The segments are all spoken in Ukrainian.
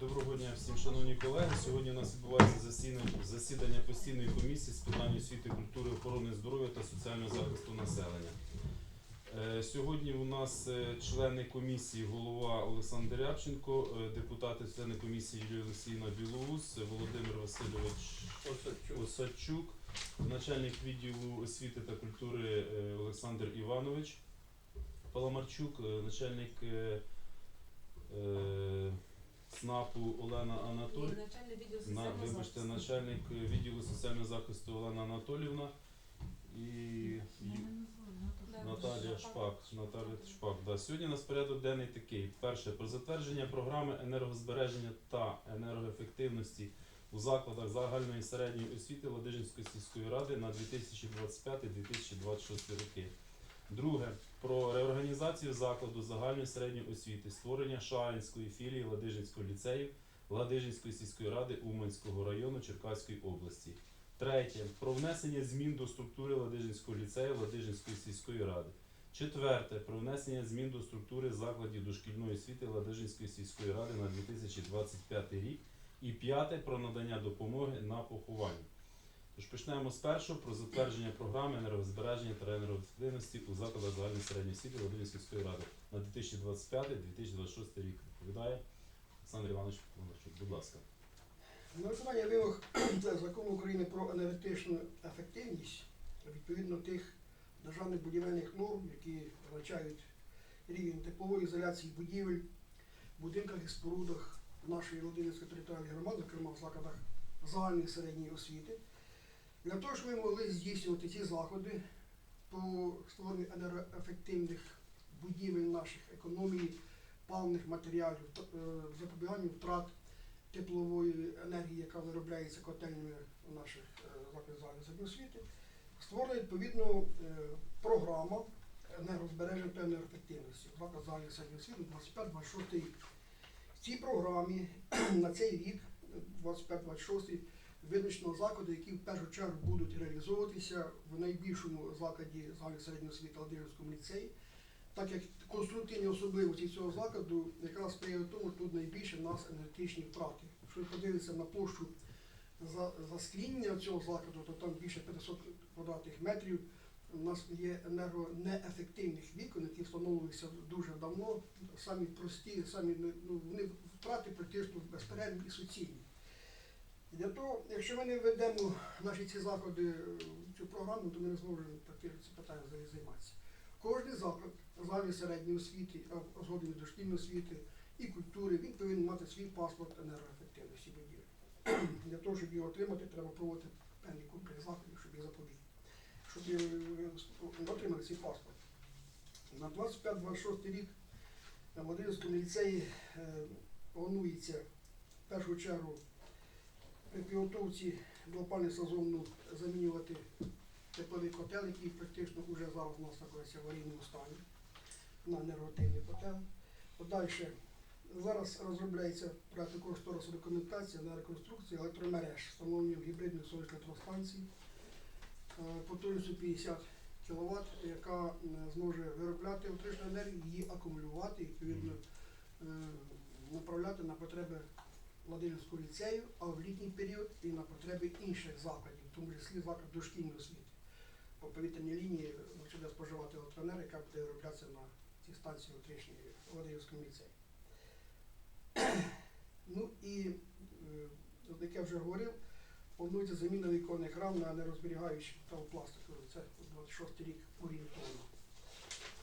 Доброго дня всім, шановні колеги. Сьогодні у нас відбувається засідання, постійної комісії з питань освіти, культури, охорони здоров'я та соціального захисту населення. Е, Сьогодні у нас е, члени комісії, голова Олександр Рябченко, е, депутати, члени комісії Юлія Олексійовна Білоус, Володимир Васильович Осадчук, начальник відділу освіти та культури Олександр Іванович Паламарчук, начальник е, СНАПу Олена Анатолій. На, вибачте, начальник е, відділу соціального захисту Олена Анатолівна і і Наталія Шпак. Наталія Шпак. Да. Сьогодні нас порядок денний такий. Перше про затвердження програми енергозбереження та енергоефективності у закладах загальної і середньої освіти Ладижинської сільської ради на 2025-2026 роки. Друге про реорганізацію закладу загальної середньої освіти, створення Шаїнської філії Ладижинського ліцею Ладижинської сільської ради Уманського району Черкаської області. Третє. Про внесення змін до структури Ладижинського ліцею Ладижинської сільської ради. Четверте. Про внесення змін до структури закладів дошкільної освіти Ладижинської сільської ради на 2025 рік. І п'яте. Про надання допомоги на поховання. Тож почнемо з першого про затвердження програми енергозбереження та енергоефективності у закладах загальної середньої освіти Ладижинської сільської ради на 2025-2026 рік. Відповідає Олександр Іванович Павлович. Будь ласка. На вимог закону України про енергетичну ефективність відповідно тих державних будівельних норм, які визначають рівень теплової ізоляції будівель, будинках і спорудах нашої Володимирської територіальної громади, зокрема в закладах загальної середньої освіти, для того, щоб ми могли здійснювати ці заходи по створенню енергоефективних будівель наших економії, паливних матеріалів, е, запобіганню втрат теплової енергії, яка виробляється котельнями у наших е, закладах освіти, створена відповідно е, програма енергозбереження та енергоефективності у закладах середньої освіти 25-26 рік. В цій програмі на цей рік, 25-26, визначено заходи, які в першу чергу будуть реалізовуватися в найбільшому закладі середньої освіти Ладижинському ліцеї, так як конструктивні особливості цього закладу якраз сприяє тому, що тут найбільше в нас енергетичні втрати. Якщо подивитися на площу за, заскрінення цього закладу, то там більше 500 квадратних метрів. У нас є енергонеефективних вікон, які встановлювалися дуже давно, самі прості, самі ну, вони втрати практично безперервні і суцільні. Для того, якщо ми не введемо наші ці заходи е, в цю програму, то ми не зможемо ці питання взагалі займатися. Кожний заклад загальної середньої освіти, згодом дошкільної освіти і культури, він повинен мати свій паспорт енергоефективності будівель. Для того, щоб його отримати, треба проводити певний комплекс заходів, щоб їх запобігти. Щоб е, отримати цей паспорт. На 25-26 рік на Володимирському ліцеї е, планується в першу чергу при підготовці до опального сезону замінювати тепловий котел, який практично вже зараз у нас знаходиться в аварійному стані на енергоактивний котел. Подальше зараз розробляється проект кошторису документація на реконструкцію електромереж, встановлення гібридних сонячних електростанцій е, потужністю 50 кВт, яка е, зможе виробляти електричну енергію, її акумулювати і відповідно е, направляти на потреби Владимирського ліцею, а в літній період і на потреби інших закладів, в тому числі заклад дошкільної освіти. По повітряній лінії буде споживати електроенергію, яка буде вироблятися на цій станції електричній Владимирському ліцеї. Ну і, е, як я вже говорив, планується заміна віконних рам на нерозберігаючі пластикові. Це 26-й рік орієнтовно.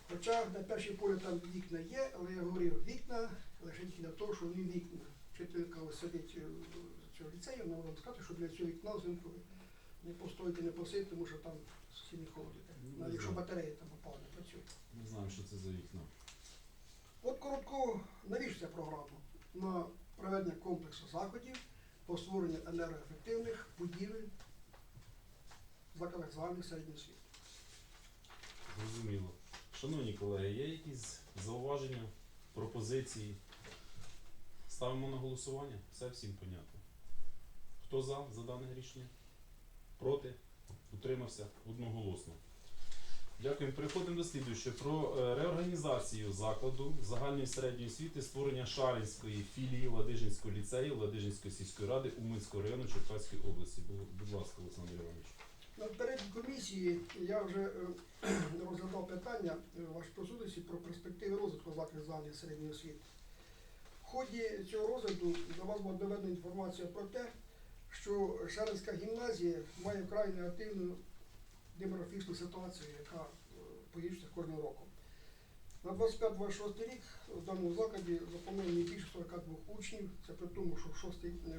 Хоча на першій полі там вікна є, але я говорив, вікна лише тільки для того, що вони вікна. Вчителька сидить е, цього ліцею, вона вам сказати, що для цього вікна взимку не постоїти, не посити, тому що там сильний холод іде. Ну, Навіть якщо знаю. батареї там опалення працюють. Ми знаємо, що це за вікна. От коротко, навіщо ця програма? На проведення комплексу заходів по створенню енергоефективних будівель закладах загальної середньої освіти. Зрозуміло. Шановні колеги, є якісь зауваження, пропозиції? Ставимо на голосування? Все всім понятно. Хто за за дане рішення? Проти? Утримався одноголосно. Дякую. Переходимо до слідуючого. Про е, реорганізацію закладу загальної середньої освіти, створення Шаринської філії Ладижинського ліцею, Ладижинської сільської ради Уманського району Черкаської області. Будь ласка, Олександр Іванович. На перед комісії я вже е, розглядав питання е, вашій присутності про перспективи розвитку закладів загальної середньої освіти. В ході цього розгляду до вас була доведена інформація про те, що Шаринська гімназія має вкрай негативну демографічну ситуацію, яка е, погіршується з кожним роком. На 25-26 рік в даному закладі заплановано більше 42 учнів. Це при тому, що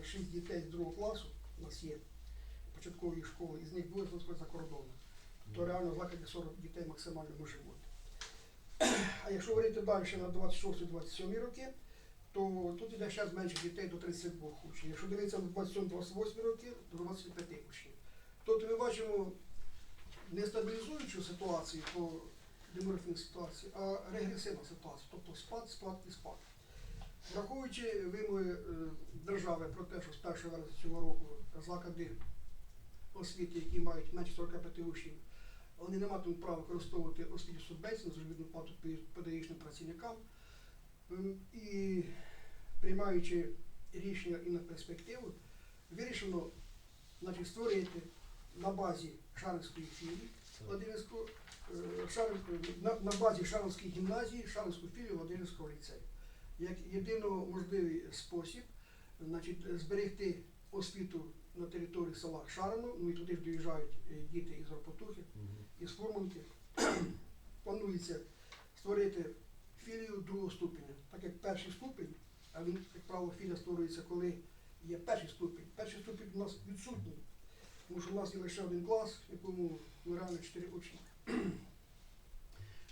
6 дітей з другого класу у нас є початкової школи, із них двоє за кордоном. То реально в закладі 40 дітей максимально може бути. А якщо говорити далі на 26-27 роки, то тут іде ще менше дітей до 32 учнів. Якщо дивитися на 27-28 роки, то до 25 учнів. Тобто ми бачимо не стабілізуючу ситуацію по демографічній ситуації, а регресивну ситуацію, тобто спад, спад і спад. Враховуючи вимоги е, держави про те, що з 1 вересня цього року заклади освіти, які мають менше 45 учнів, вони не матимуть права використовувати освітню субвенцію на заробітну плату педагогічним працівникам. І приймаючи рішення і на перспективу, вирішено значить, створити на базі Шаринської філії Владимирського е, на, на базі Шаровської гімназії, Шаровську філію Владимирського ліцею. Як єдино можливий спосіб значить, зберегти освіту на території села Шарино, ну і туди ж доїжджають е, діти із Ропотухи, із Форманки. Планується створити філію другого ступеня, так як перший ступень, а він, як правило, філія створюється, коли є перший ступень. Перший ступень у нас відсутній, тому що у нас є лише один клас, в якому ну, реально 4 учні.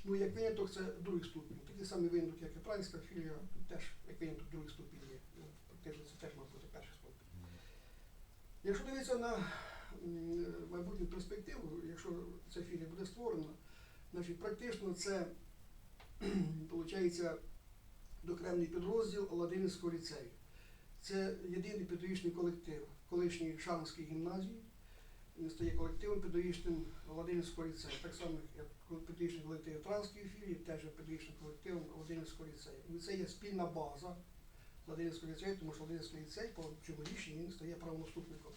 Ну, як виняток, це другий ступінь. Такий самий виняток, як і Пранська філія, тут теж як виняток другий ступінь є. Ну, Практично це теж може бути перший ступінь. Якщо дивитися на майбутню перспективу, якщо ця філія буде створена, значить практично це виходить докремний підрозділ Ладинського ліцею. Це єдиний педагогічний колектив колишньої Шаранської гімназії. Він стає колективом педагогічним Ладинського ліцею. Так само, як педагогічний колектив Транської філії, теж педагогічним колективом Ладинського ліцею. Це є спільна база Ладинського ліцею, тому що Ладинський ліцей по цьому рішенню він стає правонаступником.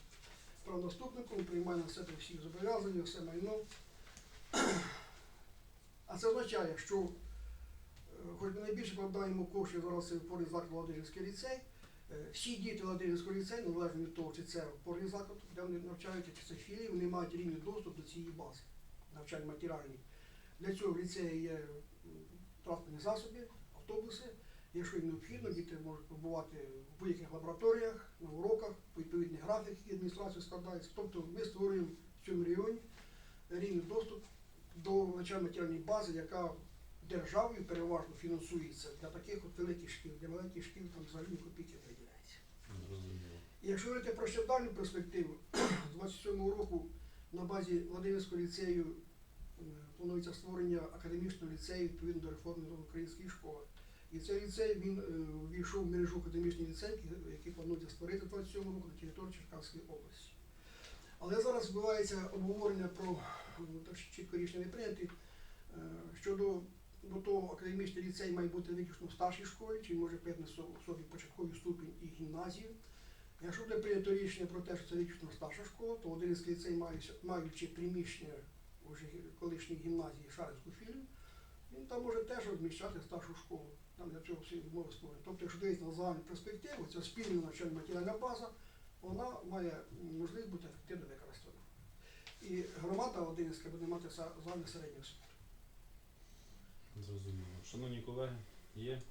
Правонаступником приймає на себе всі зобов'язання, все майно. А це означає, що хоч ми найбільше вкладаємо коштів це в опорний заклад Ладижинський ліцей, е, всі діти Ладижинського ліцею, незалежно від того, чи це опорний заклад, де вони навчаються, чи це філії, вони мають рівний доступ до цієї бази навчальні матеріальні. Для цього в ліцеї є транспортні засоби, автобуси. Якщо їм необхідно, діти можуть побувати в будь-яких лабораторіях, на уроках, по відповідний графік, який адміністрація складається. Тобто ми створюємо в цьому районі рівний доступ до навчально-матеріальної бази, яка державою переважно фінансується для таких от великих шкіл, для маленьких шкіл там взагалі ні копійки. І Якщо говорити про ще дальню перспективу, з 27 року на базі Владимирського ліцею е, планується створення академічного ліцею відповідно до реформи української школи. І цей ліцей він е, в мережу академічних ліцеїв, які- планується створити в 27 року на території Черкаської області. Але зараз відбувається обговорення про так чітко рішення не прийняті е, щодо до того академічний ліцей має бути виключно в старшій школі, чи може певне в собі початковий ступінь і гімназію. Якщо буде прийнято рішення про те, що це виключно старша школа, то Одинський ліцей, маючи- приміщення гі- колишньої гімназії Шаринську філію, він там може теж розміщати старшу школу. Там для цього всі умови створені. Тобто, якщо дивитися на загальну перспективу, ця спільна навчальна матеріальна база, вона має можливість бути ефективно використана. І громада Одинська буде мати загальну середню освіту. Зрозуміло. Шановні колеги, є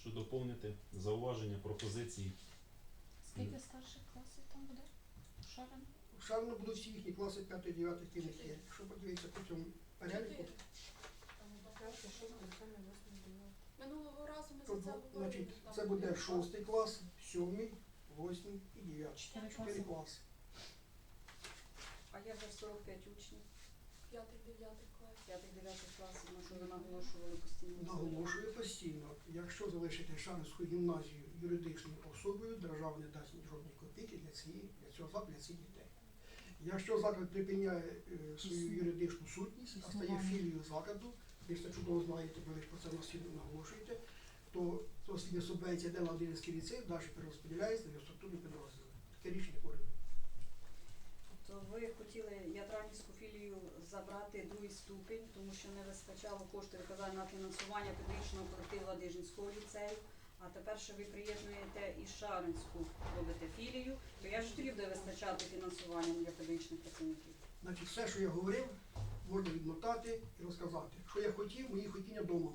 що доповнити зауваження, пропозиції. Скільки старших класів там буде? Шарин? Шарно будуть всі їхні класи 5-9, які в них є. Якщо подивитися по цьому переліку, Минулого разу ми за це ну, говорили. значить, це буде були шостий клас, сьомий, восьмий і дев'ятий. Чотири Чотири класи. класи. А я вже 45 учнів, П'ятий, дев'ятий клас. 5-9 класів, ви наголошували постійно. Наголошую постійно, якщо залишити Шаринську гімназію юридичною особою, держава не дасть ні жодної копійки для цієї, для цього закладу, для цих дітей. Якщо заклад припиняє е, свою юридичну сутність, а стає філією закладу, ви ж це чудово знаєте, бо ви ж про це настійно наголошуєте, то, то освітня субвенція йде на Ладинський ліцей, далі перерозподіляється на структурні підрозділи. Таке рішення уряду. Тобто ви хотіли Ятранівську філію забрати другий ступінь, тому що не вистачало коштів, ви казали, на фінансування педагогічного колективу Ладижинського ліцею. А тепер, що ви приєднуєте і Шаринську робите філію, то я ж буде вистачати фінансування для педагогічних працівників. Значить, все, що я говорив, можна відмотати і розказати. Що я хотів, мої хотіння вдома.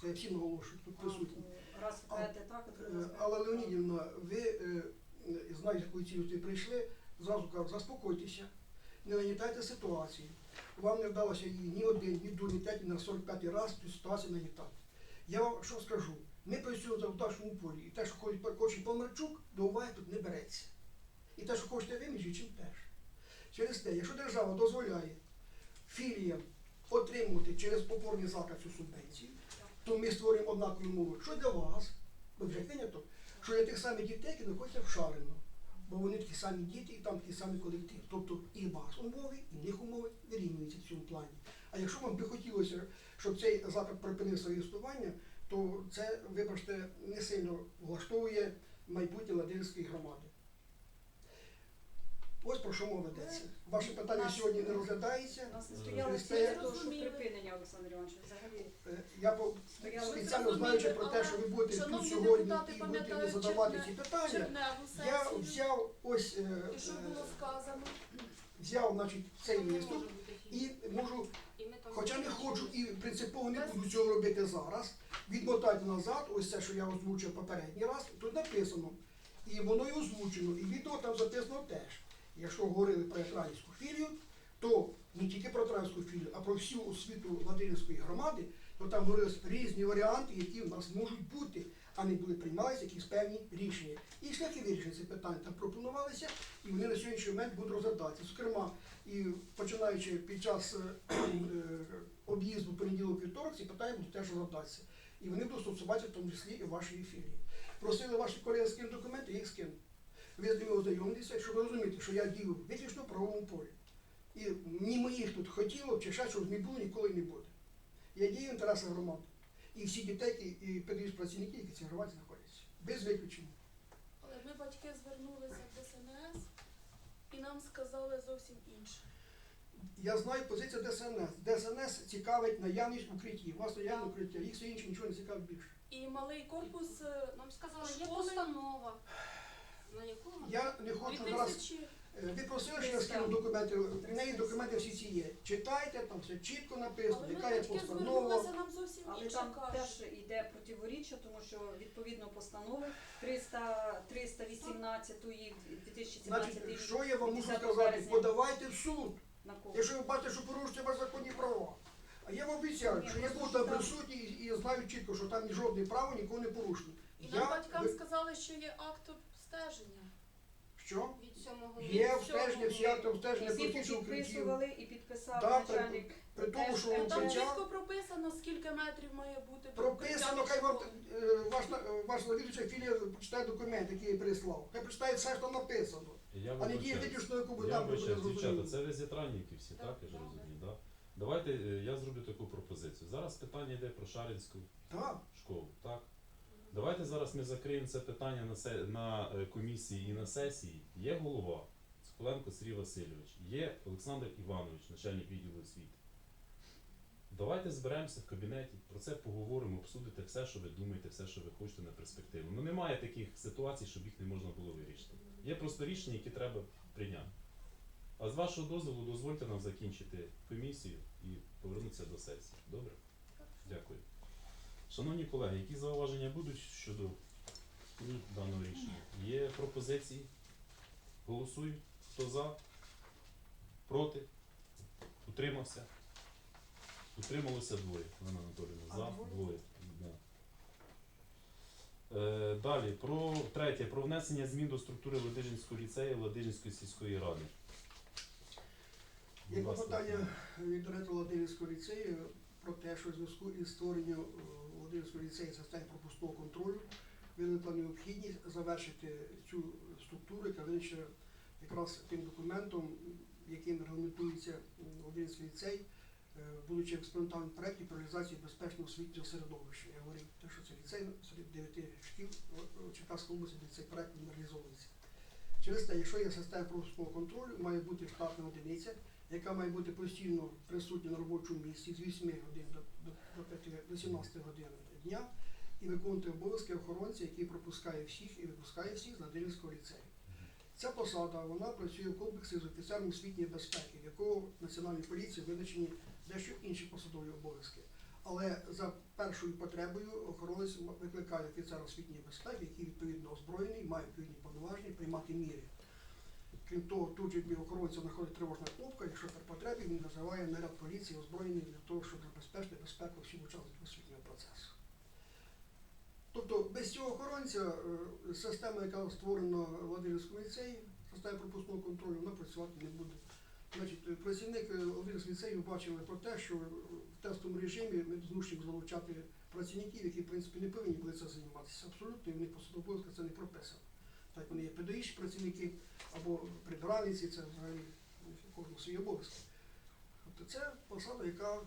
Це я всім наголошую, тут присутні. Раз ви кажете так, а то Е, Але Леонідівна, ви е, е, знаєте, якою цілею ви прийшли, зразу кажу, заспокойтеся, не нагнітайте ситуацію. Вам не вдалося її ні один, ні другий, ні третій, на 45 раз цю ситуацію нагнітати. Я вам що скажу? Ми працюємо в завдачному полі, і те, що хоче- Померчук, до уваги тут не береться. І те, що хочете ви, між іншим теж. Через те, якщо держава дозволяє філіям отримувати через опорний заклад цю субвенцію, то ми створюємо однакові умови. Що для вас, ви вже виняток, що для тих самих дітей, які знаходяться в Шарину. Бо вони такі самі діти і там такий самі колектив. Тобто і вас умови, і них умови вирівнюються в цьому плані. А якщо вам би хотілося, щоб цей заклад припинив своє існування, то це, вибачте, не сильно влаштовує майбутнє Ладинської громади. Ось про що мова ведеться. Ваше питання Нас- сьогодні не розглядається. У нас не Е, стояли припинення, Олександр Іванович, взагалі. Е, Я по спеціально знаючи про те, що ви будете тут шановні сьогодні депутати, і будете пам'ятають задавати ці питання. Я сесію. взяв ось е, І що е, було сказано? взяв значить, цей Що не бути і можу, І ми там хоча не хочу і принципово не буду цього робити зараз, відмотати назад, ось це, що я озвучив попередній раз, тут написано. І воно і озвучено, і відео там записано теж. Якщо говорили про Ятранівську філію, то не тільки про Ятранівську філію, а про всю освіту Ладинської громади, то там говорились різні варіанти, які в нас можуть бути, а не були приймалися якісь певні рішення. І шляхи вирішення цих питань там пропонувалися, і вони на сьогоднішній момент будуть розглядатися. Зокрема, і починаючи під час е, е, об'їзду понеділок вівторок, ці питання будуть теж розглядатися. І вони будуть стосуватися в тому числі і вашої філії. Просили ваші колеги скинути документи, їх скину. Ви з ними ознайомитеся, щоб ви розуміти, що я дію виключно в правовому полі. І ні моїх тут хотіло, чи ще щоб не було, ніколи не буде. Я дію в інтересах громади. І всі дітей, і педагогічні працівники, які в цій громаді знаходяться. Без виключення. Але ми батьки звернулися в ДСНС і нам сказали зовсім інше. Я знаю позицію ДСНС. ДСНС цікавить наявність укриттів. У вас наявне укриття, їх все інше нічого не цікавить більше. І малий корпус е, Нам сказали, є постанова, на Я не хочу зараз. 2000 Е, Ви просили, що я скину документи. В неї документи всі ці є. Читайте, там все чітко написано, Але яка є постанова. нам зовсім Але там теж йде противоріччя, тому що відповідно постанови 300, 318 2017 Значить, рік що я вам можу 10 сказати? березня. Подавайте в суд. на кого? Якщо ви бачите, що порушуєте ваші законні права. А я вам обіцяю, Ні, що я просто був що там там- присутній і, і знаю чітко, що там ні жодне право нікого не порушено. І Я нам батькам ви- сказали, що є акт обстеження. Що? від сьомого Є обстеження, всі акти обстеження Всі простіше укриттів. підписували і підписав Да, при- начальник. при тому, що Там укриття. чітко прописано, скільки метрів має бути до Прописано, укриття хай вам школи. е, ваш, на- е, ваш завідувача філія почитає документ, який я прислав. Хай прочитає все, що написано. Я А не діє вибачаюсь. виключно, яку ви Я там вибачаюсь, буде дівчата, зрозуміло. це ви з всі, так? Я ж Так. розумію, так? Давайте е, я зроблю таку пропозицію. Зараз питання йде про Шаринську Так. школу, так? Давайте зараз ми закриємо це питання на, се- на е, комісії і на сесії. Є голова Соколенко Сергій Васильович, є Олександр Іванович, начальник відділу освіти. Давайте зберемося в кабінеті, про це поговоримо, обсудите все, що ви думаєте, все, що ви хочете на перспективу. Ну немає таких ситуацій, щоб їх не можна було вирішити. Є просто рішення, які треба прийняти. А з вашого дозволу дозвольте нам закінчити комісію і повернутися до сесії. Добре? Шановні колеги, які зауваження будуть щодо даного рішення? Є пропозиції? Голосують. Хто за? Проти? Утримався? Утрималося двоє. Олена Анатолійовна. За двоє? Е, далі, про третє, про внесення змін до структури Ладижинського ліцею Ладижинської сільської ради. Є клопотання від директора Ладинського ліцею про те, що в зв'язку із створенням Ладинського ліцею системи пропускного контролю виникла необхідність завершити цю структуру, яка визначена якраз тим документом, яким регламентується м, Володимирський ліцей, е, будучи в експериментальному проєкті про реалізацію безпечного освітнього середовища. Я говорив, що це ліцей серед дев'яти шкіл Черкаської області, де цей проєкт він реалізовується. Через те, якщо є система пропускного контролю, має бути штатна одиниця, яка має бути постійно присутня на робочому місці з 8 годин до, до, до, 5, до 17 годин дня і виконувати обов'язки охоронця, який пропускає всіх і випускає всіх з Ладинівського ліцею. Ця посада вона працює в комплексі з офіцером освітньої безпеки, в якого Національній поліції визначені дещо інші посадові обов'язки. Але за першою потребою охоронець викликає офіцера освітньої безпеки, який відповідно озброєний, має відповідні повноваження приймати міри. Крім того, тут же біля охоронця знаходить тривожна кнопка, якщо при потребі він називає наряд поліції озброєний для того, щоб забезпечити безпеку всіх учасників освітнього процесу. Тобто без цього охоронця е, система, яка створена в Владимирському ліцеї, система пропускного контролю, вона працювати не буде. Значить, е, працівник е, Владимирського ліцею бачили про те, що в тестовому режимі ми змушені залучати працівників, які в принципі не повинні були це займатися. Абсолютно і в них посадовий це не прописано. Так вони є педагогічні працівники або прибиральниці, це взагалі у кожного свої обов'язки. Тобто це посада, яка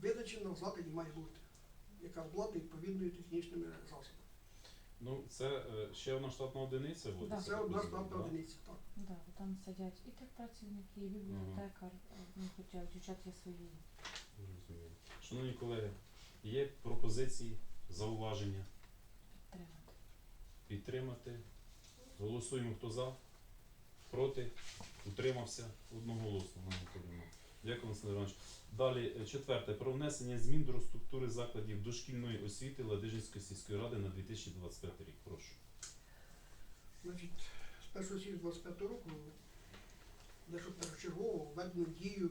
визначена в закладі має бути, яка обладнана відповідною технічними засобами. Ну, це е, ще одна штатна одиниця вводиться. Це одна штатна одиниця. Так. Да, там сидять і техпрацівники, і бібліотекар, ну, хоча дівчат є свої. Розумію. Шановні колеги, є пропозиції, зауваження Підтримати. підтримати. Голосуємо, хто за, проти, утримався одноголосно. Анатоліївна. Дякую, Олександр Іванович. Далі, е, четверте, про внесення змін до структури закладів дошкільної освіти Ладижинської сільської ради на 2025 рік. Прошу. Значить, з 1 січня 25 року дещо першочергово введено дію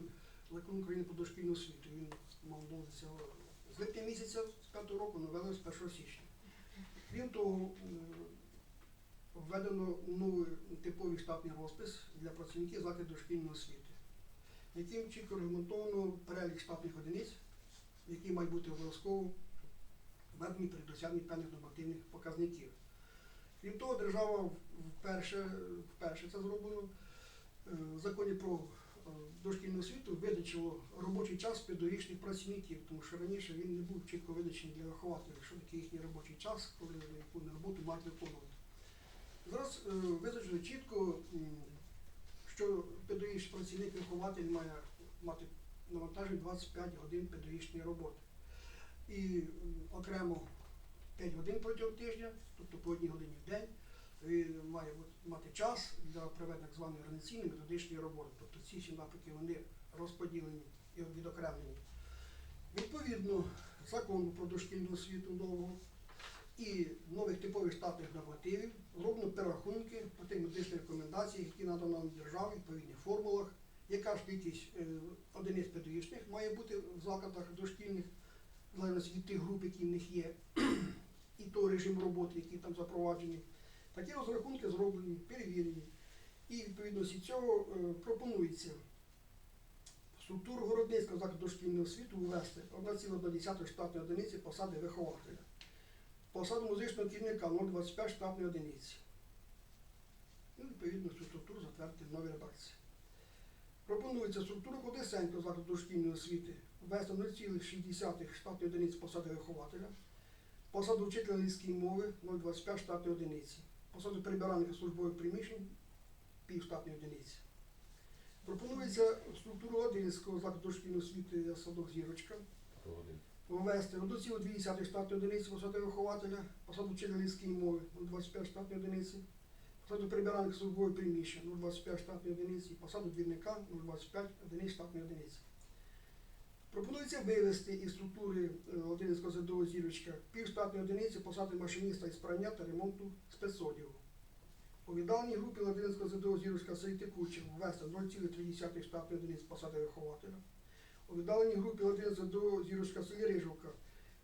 закон України про дошкільну освіту. Він мав доводитися з липня місяця з 5 року, але з 1 січня. Крім того, введено новий типовий штатний розпис для працівників закладів дошкільної освіти, яким чітко регламентовано перелік штатних одиниць, які мають бути обов'язково введені при досягненні певних нормативних показників. Крім того, держава вперше, вперше це зроблено е, в законі про е, дошкільну освіту видачило робочий час педагогічних працівників, тому що раніше він не був чітко видачений для вихователів, що таке їхній робочий час, коли яку вони роботу мають виконувати. Зараз е, визначено чітко, що педагогічний працівник вихователь має мати навантаження 25 годин педагогічної роботи. І окремо 5 годин протягом тижня, тобто по одній годині в день, він має мати час для проведення так званої організаційної методичної роботи. Тобто ці всі напрямки вони розподілені і відокремлені. Відповідно закону про дошкільну освіту нового і нових типових штатних нормативів зроблено перерахунки по тих медичних рекомендаціях, які надано нам державі, відповідних формулах, яка ж кількість е, одиниць педагогічних має бути в закладах дошкільних, в залежності від тих груп, які в них є, і той режим роботи, який там запроваджений. Такі розрахунки зроблені, перевірені. І відповідності цього е, пропонується структуру городницького закладу дошкільної освіти ввести 1,1 штатної одиниці посади вихователя. Посаду музичного керівника 0,25 штатної одиниці. Ну, відповідно, цю структуру затвердити в новій редакції. Пропонується структуру Кодесенького закладу дошкільної освіти ввести 0,6 штатної одиниці посади вихователя, посаду вчителя англійської мови 0,25 штатної одиниці, посаду прибиральника службових приміщень пів штатної одиниці. Пропонується структуру Ладинського закладу дошкільної освіти садок зірочка По годин. ввести 1,2 штатної одиниці посади вихователя, посаду вчителя мови 0,25 штатної одиниці, посаду прибиральника службової приміщення 0,25 штатної одиниці, посаду двірника 0,25 одиниць штатної одиниці. Пропонується вивести із структури е, Одинського садового зірочка півштатної одиниці посади машиніста із прання та ремонту спецодягу. У віддаленій групі Ладинського садового зірочка селі Текуче ввести 0,3 штатної одиниці посади вихователя. У віддаленій групі Ладинського садового зірочка селі Рижовка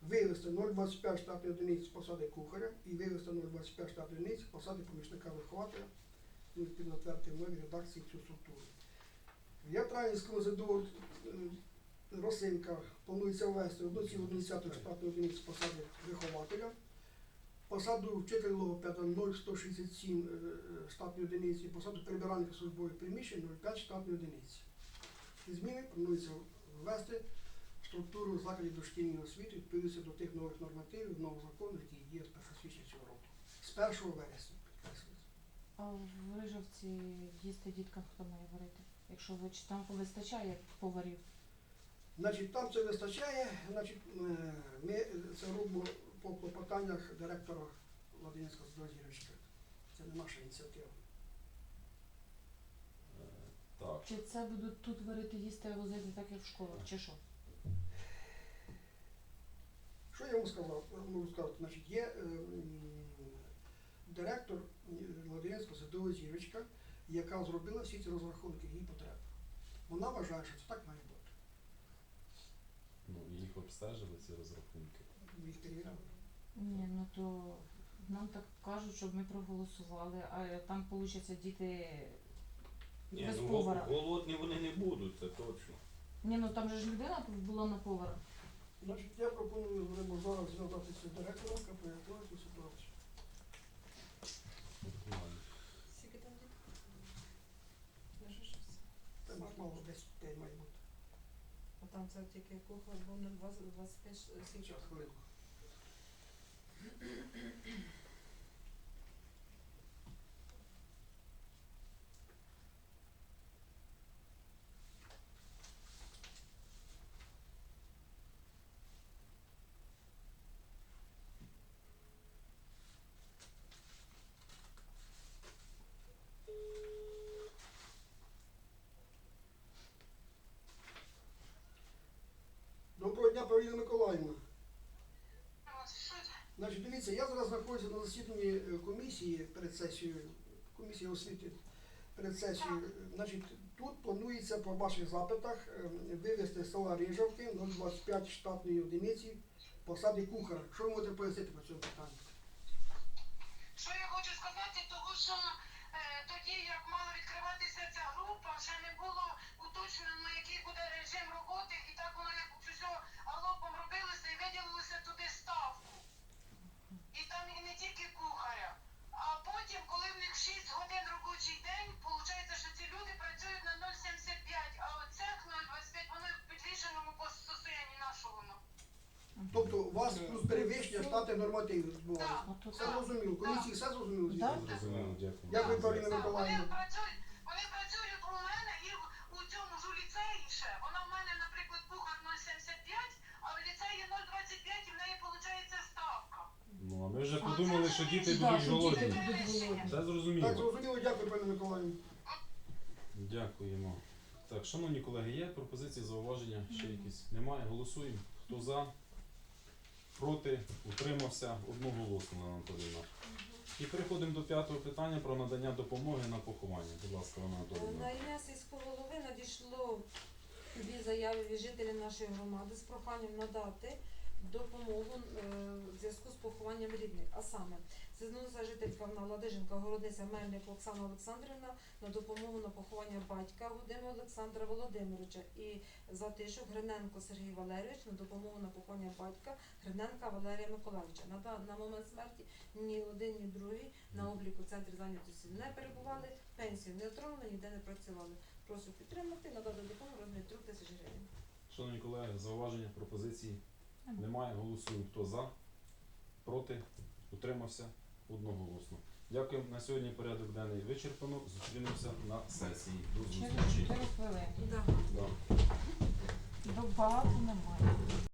вивести 0,25 штатної одиниці з посади кухаря і вивести 0,25 штатної одиниці з посади помічника вихователя. Відповідно, в новій редакції цю структуру. В Ятранівському ЗДО е, Росинка планується ввести 1,1 штатної одиниці посади вихователя, посаду вчителя логопеда 0,167 е, штатної одиниці, посаду перебиральника службових приміщень 0,5 штатної одиниці. Ці зміни планується ввести структуру закладів дошкільної освіти відповідно до тих нових нормативів, нового закону, який діє з 1 січня цього року. З 1 вересня. А в Рижовці їсти діткам хто має варити? Якщо ви чи там вистачає поварів? Значить, там це вистачає. Значить, е, ми це робимо по клопотаннях директора Владимирського Здозірочка. Це не наша ініціатива. Так. Чи це будуть тут варити їсти, а возити так, як в школах, чи що? Що я вам сказав? Можу сказати, значить, є е, м, директор е, Владимирського садової зірочка, яка зробила всі ці розрахунки її потреб. Вона вважає, що це так має бути. Ну, їх обстежили ці розрахунки. Перевіряли. Ні, ну то нам так кажуть, щоб ми проголосували, а там вийде діти Ні, без ну, повара. голодні вони не будуть, це точно. Ні, ну там же ж людина була на повара. Значить, я пропоную будемо зараз зв'язатися з директором, яка пояснила цю ситуацію. Скільки там дітей? Це мало 10 дітей має бути. А там це тільки кухар, був на 25 скільки? Зараз хвилинку. Доброго Миколаївна. Значить, дивіться, я зараз знаходжуся на засіданні е, комісії перед сесією, комісії освіти перед сесією. Значить, тут планується по ваших запитах вивезти вивести з села Рижавки 0,25 штатної одиниці посади кухара. Що ви можете пояснити по цьому питанню? 6 годин робочий день, виходить, що ці люди працюють на 0,75, а оце 0,25, вони в підвішеному по состоянні нашого. Тобто у вас плюс перевищення штати нормативи. Ну Все зрозуміло. Комісії все зрозуміло. Зрозуміло, дякую. Дякую, Павліна Миколаївна. вони працюють Ну, ми вже подумали, що діти будуть що діти голодні. будуть голодні. Це Так, зрозуміло. зрозуміло, дякую, пані Миколаївна. Дякуємо. Так, шановні колеги, є пропозиції, зауваження? Ще якісь? Немає. Голосуємо. Хто за? Проти? Утримався? Одноголосно, Анна Анатоліївна. І переходимо до п'ятого питання про надання допомоги на поховання. Будь ласка, Анна На ім'я сільського голови надійшло дві заяви від жителів нашої громади з проханням надати допомогу е, в зв'язку з похованням рідних. А саме, звернулася жителька на Ладиженка, городниця Мельник Оксана Олександрівна на допомогу на поховання батька Гудима Олександра Володимировича і Затишок Гриненко Сергій Валерійович на допомогу на поховання батька Гриненка Валерія Миколаївича. На, на момент смерті ні один, ні другий на обліку центрі зайнятості не перебували, пенсію не отримали, ніде не працювали. Прошу підтримати, надати допомогу в розмірі 3 тисяч гривень. Шановні колеги, зауваження, пропозиції? Немає. Голосуємо. Хто за? Проти? Утримався? Одноголосно. Дякую. На сьогодні порядок денний вичерпано. Зустрінемося на сесії. До Через зустрічі. 4 хвилини. Да. Да. Бо багато немає.